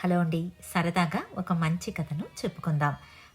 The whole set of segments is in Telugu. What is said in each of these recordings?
హలో అండి. సరదాగా ఒక మంచి కథను చెప్పుకుందాం.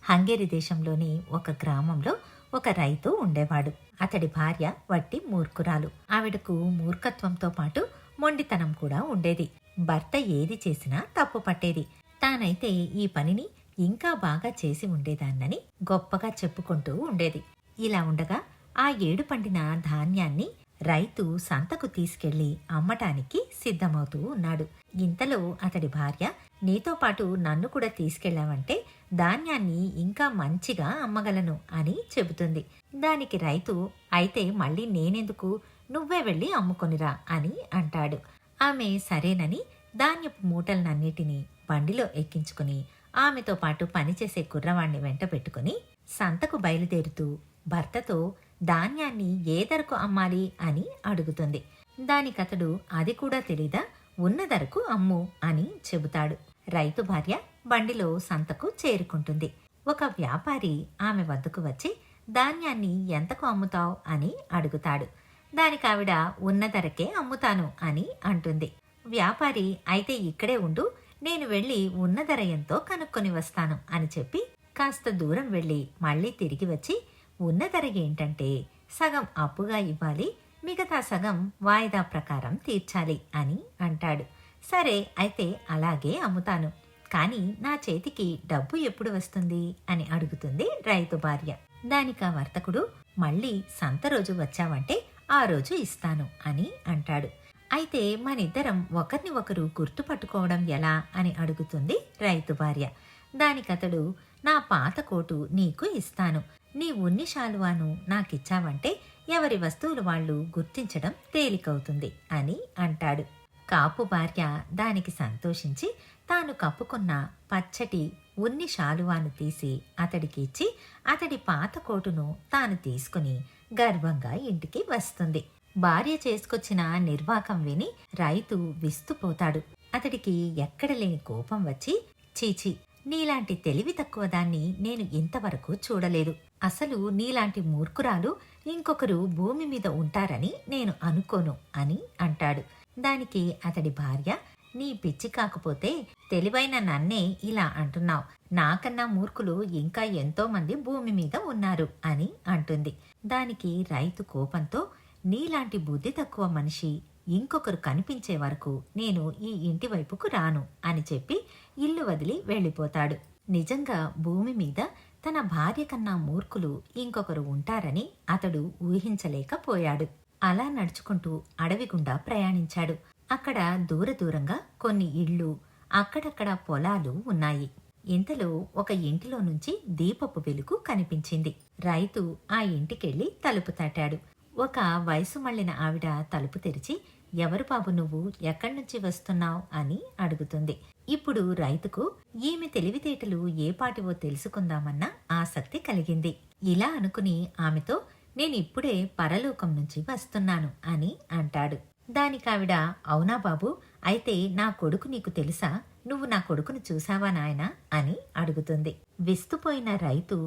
హంగేరి దేశంలోని ఒక గ్రామంలో ఒక రైతు ఉండేవాడు. అతడి భార్య వట్టి మూర్ఖురాలు. ఆవిడకు మూర్ఖత్వంతో పాటు మొండితనం కూడా ఉండేది. భర్త ఏది చేసినా తప్పు పట్టేది. తానైతే ఈ పనిని ఇంకా బాగా చేసి ఉండేదాన్నని గొప్పగా చెప్పుకుంటూ ఉండేది. ఇలా ఉండగా ఆ ఏడు పండిన ధాన్యాన్ని రైతు సంతకు తీసుకెళ్ళి అమ్మటానికి సిద్ధమవుతూ ఉన్నాడు. ఇంతలో అతడి భార్య నీతో పాటు నన్ను కూడా తీసుకెళ్ళావంటే ధాన్యాన్ని ఇంకా మంచిగా అమ్మగలను అని చెబుతుంది. దానికి రైతు అయితే మళ్ళీ నేనెందుకు? నువ్వే వెళ్ళి అమ్ముకొనిరా అని అంటాడు. ఆమె సరేనని ధాన్యపు మూటలనన్నిటినీ బండిలో ఎక్కించుకుని ఆమెతో పాటు పనిచేసే కుర్రవాణ్ణి వెంట పెట్టుకుని సంతకు బయలుదేరుతూ భర్తతో ధాన్యాన్ని ఏ ధరకు అమ్మాలి అని అడుగుతుంది. దానికతడు అది కూడా తెలీదా? ఉన్న ధరకు అమ్ము అని చెబుతాడు. రైతు భార్య బండిలో సంతకు చేరుకుంటుంది. ఒక వ్యాపారి ఆమె వద్దకు వచ్చి ధాన్యాన్ని ఎంతకు అమ్ముతావు? అని అడుగుతాడు. దానికి ఆవిడ ఉన్న ధరకే అమ్ముతాను అని అంటుంది. వ్యాపారి అయితే ఇక్కడే ఉండు నేను వెళ్ళి ఉన్న ధర ఎంతో కనుక్కొని వస్తాను అని చెప్పి కాస్త దూరం వెళ్ళి మళ్ళీ తిరిగి వచ్చి ఉన్న ధర ఏంటంటే సగం అప్పుగా ఇవ్వాలి మిగతా సగం వాయిదా ప్రకారం తీర్చాలి అని అంటాడు. సరే అయితే అలాగే అమ్ముతాను. కానీ నా చేతికి డబ్బు ఎప్పుడు వస్తుంది? అని అడుగుతుంది రైతు భార్య. దానికా వర్తకుడు మళ్ళీ సంత రోజు వచ్చావంటే ఆ రోజు ఇస్తాను అని అంటాడు. అయితే మనిద్దరం ఒకరిని ఒకరు గుర్తుపట్టుకోవడం ఎలా? అని అడుగుతుంది రైతు భార్య. దానికతడు నా పాత కోటు నీకు ఇస్తాను. నీ ఉన్ని శాలువాను నాకిచ్చావంటే ఎవరి వస్తువులు వాళ్ళు గుర్తించడం తేలికవుతుంది అని అంటాడు. కాపు భార్య దానికి సంతోషించి తాను కప్పుకున్న పచ్చటి ఉన్ని శాలువాను తీసి అతడికి ఇచ్చి అతడి పాత కోటును తాను తీసుకుని గర్వంగా ఇంటికి వస్తుంది. భార్య చేసుకొచ్చిన నిర్వాకం విని రైతు విస్తుపోతాడు. అతడికి ఎక్కడ లేని కోపం వచ్చి చీచి నీలాంటి తెలివి తక్కువ దాన్ని నేను ఇంతవరకు చూడలేదు. అసలు నీలాంటి మూర్ఖురాలు ఇంకొకరు భూమి మీద ఉంటారని నేను అనుకోను అని అంటాడు. దానికి అతడి భార్య నీ పిచ్చి కాకపోతే తెలివైన నన్నే ఇలా అంటున్నావు. నాకన్నా మూర్ఖులు ఇంకా ఎంతో మంది భూమి మీద ఉన్నారు అని అంటుంది. దానికి రైతు కోపంతో నీలాంటి బుద్ధి తక్కువ మనిషి ఇంకొకరు కనిపించే వరకు నేను ఈ ఇంటి వైపుకు రాను అని చెప్పి ఇల్లు వదిలి వెళ్ళిపోతాడు. నిజంగా భూమి మీద తన భార్య కన్నా మూర్ఖులు ఇంకొకరు ఉంటారని అతడు ఊహించలేకపోయాడు. అలా నడుచుకుంటూ అడవి గుండా ప్రయాణించాడు. అక్కడ దూర దూరంగా కొన్ని ఇళ్ళు అక్కడక్కడ పొలాలు ఉన్నాయి. ఇంతలో ఒక ఇంటిలో నుంచి దీపపు వెలుగు కనిపించింది. రైతు ఆ ఇంటికెళ్ళి తలుపు తట్టాడు. ఒక వయసు మళ్ళిన ఆవిడ తలుపు తెరిచి ఎవరు బాబు నువ్వు? ఎక్కడి నుంచి వస్తున్నావు? అని అడుగుతుంది. ఇప్పుడు రైతుకు ఈమె తెలివితేటలు ఏ పాటివో తెలుసుకుందామన్న ఆసక్తి కలిగింది. ఇలా అనుకుని ఆమెతో నేను ఇప్పుడే పరలోకం నుంచి వస్తున్నాను అని అంటాడు. దానికావిడ అవునా బాబు? అయితే నా కొడుకు నీకు తెలుసా? నువ్వు నా కొడుకును చూసావా నాయనా? అని అడుగుతుంది. విస్తుపోయిన రైతు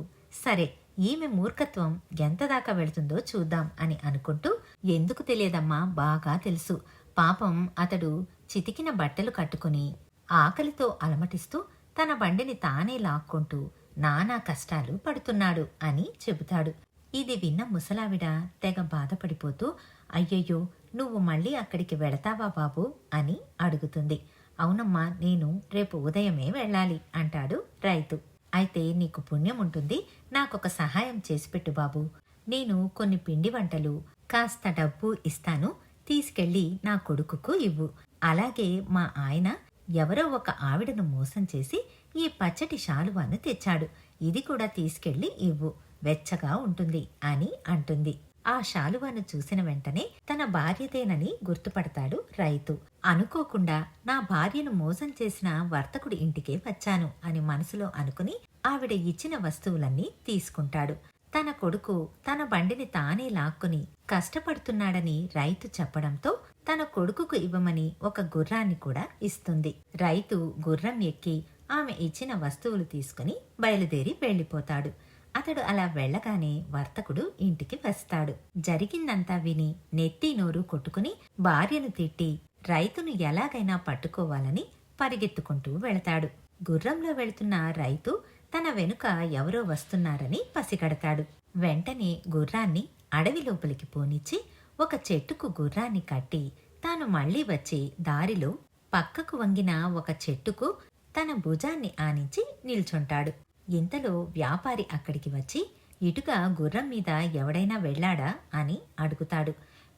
సరే ఈమె మూర్ఖత్వం ఎంత దాకా వెళుతుందో చూద్దాం అని అనుకుంటూ ఎందుకు తెలియదమ్మా? బాగా తెలుసు. పాపం అతడు చితికిన బట్టలు కట్టుకుని ఆకలితో అలమటిస్తూ తన బండిని తానే లాక్కుంటూ నానా కష్టాలు పడుతున్నాడు అని చెబుతాడు. ఇది విన్న ముసలావిడ తెగ బాధపడిపోతూ అయ్యయ్యో నువ్వు మళ్ళీ అక్కడికి వెళతావా బాబు? అని అడుగుతుంది. అవునమ్మా నేను రేపు ఉదయమే వెళ్ళాలి అంటాడు రైతు. అయితే నీకు పుణ్యం ఉంటుంది. నాకొక సహాయం చేసిపెట్టు బాబు. నేను కొన్ని పిండి వంటలు కాస్త డబ్బు ఇస్తాను. తీసుకెళ్ళి నా కొడుకుకు ఇవ్వు. అలాగే మా ఆయన ఎవరో ఒక ఆవిడను మోసం చేసి ఈ పచ్చటి శాలువాను తెచ్చాడు. ఇది కూడా తీసుకెళ్ళి ఇవ్వు. వెచ్చగా ఉంటుంది అని అంటుంది. ఆ శాలువాను చూసిన వెంటనే తన భార్యదేనని గుర్తుపడతాడు రైతు. అనుకోకుండా నా భార్యను మోసం చేసిన వర్తకుడి ఇంటికే వచ్చాను అని మనసులో అనుకుని ఆవిడ ఇచ్చిన వస్తువులన్నీ తీసుకుంటాడు. తన కొడుకు తన బండిని తానే లాక్కుని కష్టపడుతున్నాడని రైతు చెప్పడంతో తన కొడుకుకు ఇవ్వమని ఒక గుర్రాన్ని కూడా ఇస్తుంది. రైతు గుర్రం ఎక్కి ఆమె ఇచ్చిన వస్తువులు తీసుకుని బయలుదేరి వెళ్ళిపోతాడు. అతడు అలా వెళ్ళగానే వర్తకుడు ఇంటికి వస్తాడు. జరిగిందంతా విని నెత్తి నోరు కొట్టుకుని భార్యను తిట్టి రైతును ఎలాగైనా పట్టుకోవాలని పరిగెత్తుకుంటూ వెళతాడు. గుర్రంలో వెళుతున్న రైతు తన వెనుక ఎవరో వస్తున్నారని పసిగడతాడు. వెంటనే గుర్రాన్ని అడవి లోపలికి పోనిచ్చి ఒక చెట్టుకు గుర్రాన్ని కట్టి తాను మళ్ళీ వచ్చి దారిలో పక్కకు వంగిన ఒక చెట్టుకు తన భుజాన్ని ఆనించి నిల్చుంటాడు. ఇంతలో వ్యాపారి అక్కడికి వచ్చి ఇటుక గుర్రం మీద ఎవడైనా వెళ్ళాడా? అని అడుగుతాడు.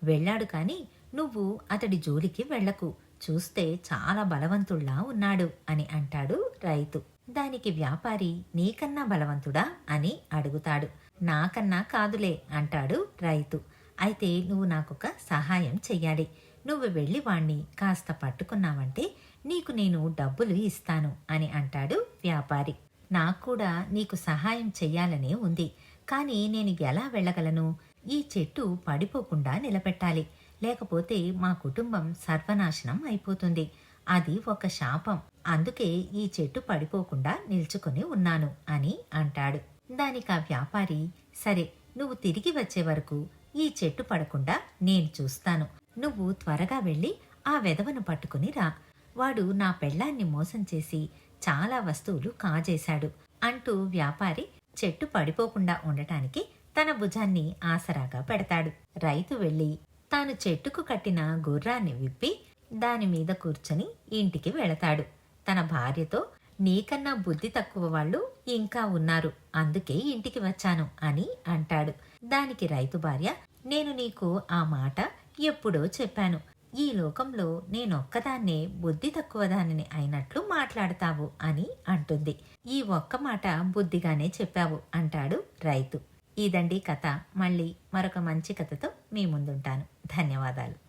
వెళ్ళాడు కాని నువ్వు అతడి జోలికి వెళ్ళకు. చూస్తే చాలా బలవంతుళ్ళా ఉన్నాడు అని అంటాడు రైతు. దానికి వ్యాపారి నీకన్నా బలవంతుడా? అని అడుగుతాడు. నాకన్నా కాదులే అంటాడు రైతు. అయితే నువ్వు నాకొక సహాయం చెయ్యాలి. నువ్వు వెళ్ళి వాణ్ణి కాస్త పట్టుకున్నావంటే నీకు నేను డబ్బులు ఇస్తాను అని అంటాడు వ్యాపారి. నాకు కూడా నీకు సహాయం చెయ్యాలనే ఉంది. కానీ నేను ఎలా వెళ్ళగలను? ఈ చెట్టు పడిపోకుండా నిలబెట్టాలి. లేకపోతే మా కుటుంబం సర్వనాశనం అయిపోతుంది. అది ఒక శాపం. అందుకే ఈ చెట్టు పడిపోకుండా నిల్చుకొని ఉన్నాను అని అంటాడు. దానికి ఆ వ్యాపారి సరే నువ్వు తిరిగి వచ్చే వరకు ఈ చెట్టు పడకుండా నేను చూస్తాను. నువ్వు త్వరగా వెళ్ళి ఆ వెధవను పట్టుకుని రా. వాడు నా పెళ్ళాన్ని మోసం చేసి చాలా వస్తువులు కాజేశాడు అంటూ వ్యాపారి చెట్టు పడిపోకుండా ఉండటానికి తన భుజాన్ని ఆసరాగా పెడతాడు. రైతు వెళ్ళి తాను చెట్టుకు కట్టిన గుర్రాన్ని విప్పి దాని మీద కూర్చొని ఇంటికి వెళతాడు. తన భార్యతో నీకన్నా బుద్ధి తక్కువ వాళ్ళు ఇంకా ఉన్నారు అందుకే ఇంటికి వచ్చాను అని అంటాడు. దానికి రైతు భార్య నేను నీకు ఆ మాట ఎప్పుడో చెప్పాను. ఈ లోకంలో నేనొక్కదాన్నే బుద్ధి తక్కువ దానిని అయినట్లు మాట్లాడతావు అని అంటుంది. ఈ ఒక్క మాట బుద్ధిగానే చెప్పావు అంటాడు రైతు. ఇదండి కథ. మళ్ళీ మరొక మంచి కథతో మీ ముందుంటాను. ధన్యవాదాలు.